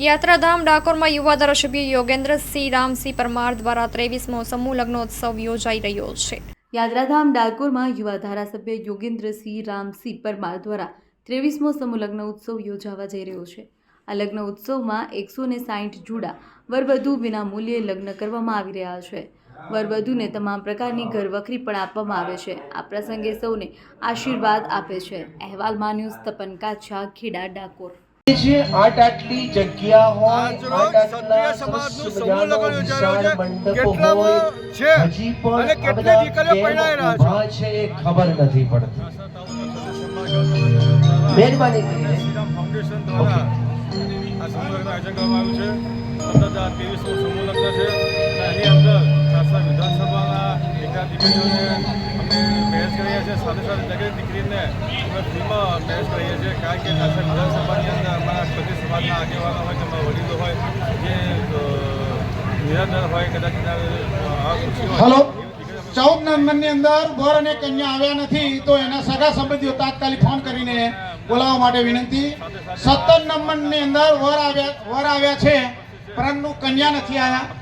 યાત્રાધામ ડાકોરમાં યુવા ધારાસભ્ય યોગેન્દ્રસિંહ રામસિંહ પરમાર દ્વારા ત્રેવીસમો સમૂહ લગ્નોત્સવ યોજાઈ રહ્યો છે. યાત્રાધામ ડાકોરમાં યુવા ધારાસભ્ય યોગેન્દ્રસિંહ રામસિંહ પરમાર દ્વારા ત્રેવીસમો સમૂહ લગ્ન ઉત્સવ યોજાવા જઈ રહ્યો છે. આ લગ્ન ઉત્સવમાં એકસો ને સાહીઠ જુડા વરવધુ વિના મૂલ્યે લગ્ન કરવામાં આવી રહ્યા છે. વરવધુને તમામ પ્રકારની ઘરવખરી પણ આપવામાં આવે છે. આ પ્રસંગે સૌને આશીર્વાદ આપે છે. અહેવાલમાં ન્યૂઝ તપન કાછા, ખેડા, ડાકોર. જે આટ આટલી જગ્યા હોય ક્ષત્રિય સમાજનું સમૂહ લગ્ન યોજાઈ છે. કેટલામાં છે અને કેટલી દીકરીઓ કેમ છે? એ ખબર નથી પડતી મહેરબાની શ્રીરામ ફાઉન્ડેશન દ્વારા આ સમૂહ લગ્ન આયોજન કરવામાં આવ્યું છે સતત આ ત્રેવીસમું સમૂહ લગ્ન છે એની અંદર સાસા વિધાનસભાના એકાદ દીકરીઓને અમે કરીએ છીએ, સાથે સાથે દરેક દીકરીને અમે ફ્રીમાં મેરેજ કરીએ છીએ, કારણ કે સાસા વિધાનસભાની અંદર અમારા ક્ષત્રિય સમાજના આગેવાનો હોય કે અમારા વડીલો હોય, જે નિરાધાર હોય, કદાચ હલો ચૌદ નંબરની અંદર વર અને કન્યા આવ્યા નથી, તો એના સગા સંબંધીઓ તાત્કાલિક ફોન કરીને બોલાવવા માટે વિનંતી. સત્તર નંબરની અંદર વર આવ્યા વર આવ્યા છે, પરંતુ કન્યા નથી આવ્યા.